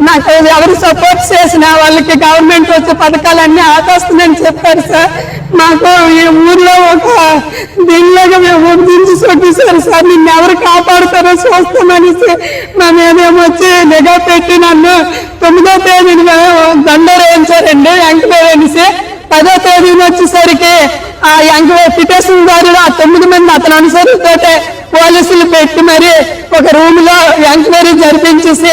నాకు ఎవరు సపోర్ట్ చేసిన వాళ్ళకి గవర్నమెంట్ వచ్చే పథకాలన్నీ ఆకాస్తుందని చెప్పారు సార్. మాకు ఈ ఊర్లో ఒక దీనిలాగా మేము దించి చూపిస్తారు సార్. నిన్ను ఎవరు కాపాడుతారో చూస్తామనేసి మా మీద వచ్చి నిఘా పెట్టి నన్ను తొమ్మిదో తేదీన దండోరు వేయించారండి వెంకటేసి పదో తేదీన వచ్చేసరికి ఆ ఎంక పిటేషన్ గారు ఆ తొమ్మిది మంది అతను అనుసరితోటే పోలీసులు పెట్టి మరి ఒక రూమ్లో ఎంక్వైరీ జరిపించేసి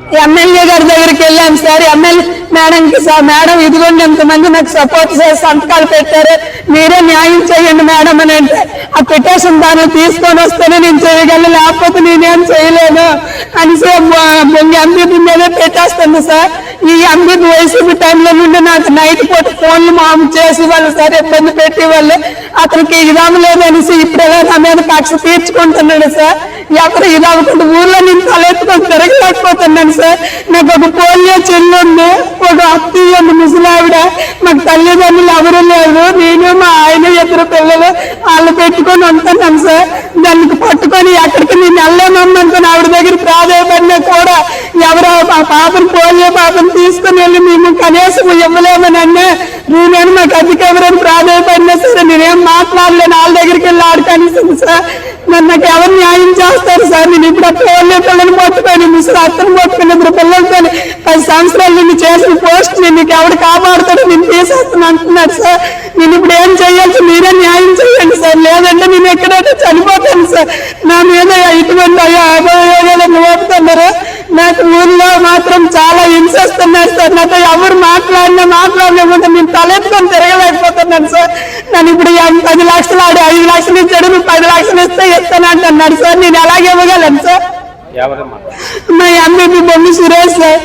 ఎమ్మెల్యే గారి దగ్గరికి వెళ్ళాను సార్. ఎమ్మెల్యే మేడంకి సార్ మేడం ఇదిగోండి ఎంతమంది నాకు సపోర్ట్ చేసి సంతకాలు పెట్టారు. మీరే న్యాయం చేయండి మేడం అని అంటే ఆ పిటిషన్ దాన్ని తీసుకొని వస్తేనే నేను చేయగలను లేకపోతే నేనేం చేయలేను అని సార్ ఎంపీ మీదే పెట్టేస్తుంది సార్. ఈ ఎంపీ వైసీపీ టైంలో నుండి నాకు నైట్ పూట ఫోన్లు మాము చేసి వాళ్ళు సార్ ఇబ్బంది పెట్టి వాళ్ళు అతనికి ఇదాము లేదనేసి ఇప్పుడే నా మీద కక్ష తీర్చుకుంటున్నాడు సార్. ఎవరు ఇది అవ్వకుండా ఊర్లో నేను తలెత్తుకొని తిరగలేకపోతున్నాను సార్. నాకు ఒక పోలియో చెల్లుంది ఒక అత్తయ్య ముసలావిడ మాకు తల్లిదండ్రులు ఎవరు లేరు. నేను మా ఆయన ఇద్దరు పిల్లలు వాళ్ళు పెట్టుకొని ఉంటున్నాను సార్. దానికి పట్టుకొని ఎక్కడికి నేను వెళ్ళలేమనుకుని ఆవిడ దగ్గర ప్రాధాయపడినా కూడా ఎవరో మా పాపను పోలియో పాపను తీసుకుని వెళ్ళి మేము కనీసం ఇవ్వలేమని అన్నా. నేనేమి మాకు అధిక ఎవరైనా ప్రాధాయపడినా సరే నేనేం మాట్లాడలేను. వాళ్ళ దగ్గరికి వెళ్ళి ఆడుకనిసింది సార్ నన్ను నాకు ఎవరు న్యాయం చేస్తారు సార్? నేను ఇప్పుడు ఆ పోలియో పిల్లలు పట్టుకొని ముసలి అత్తను పట్టుకొని ఇద్దరు పిల్లలతో పది సంవత్సరాలు నిన్ను చేసిన పోస్ట్ నేను నీకు ఎవడు కాపాడుతాడు నేను తీసేస్తాను అంటున్నాడు సార్. నేను ఇప్పుడు ఏం చేయాల్సి మీరే న్యాయం చేయండి సార్. లేదంటే నేను ఎక్కడైతే చనిపోతాను సార్. నా మీద ఇటువంటి అయ్యో అభియోగాలు మోపుతున్నారు నాకు ఊర్లో మాత్రం చాలా హింసిస్తున్నారు సార్ నాతో ఎవరు మాట్లాడినా మాట్లాడలేకుండా నేను తలెత్తుకొని తిరగలేకపోతున్నాను సార్ నన్ను ఇప్పుడు పది లక్షలు ఆడి ఐదు లక్షలు ఇచ్చాడు నువ్వు పది లక్షలు ఇస్తే ఇస్తాను అంటున్నాడు సార్ నేను ఎలాగ ఇవ్వగలను సార్ మా ఎంబీపీ బొమ్మి సురేష్ సార్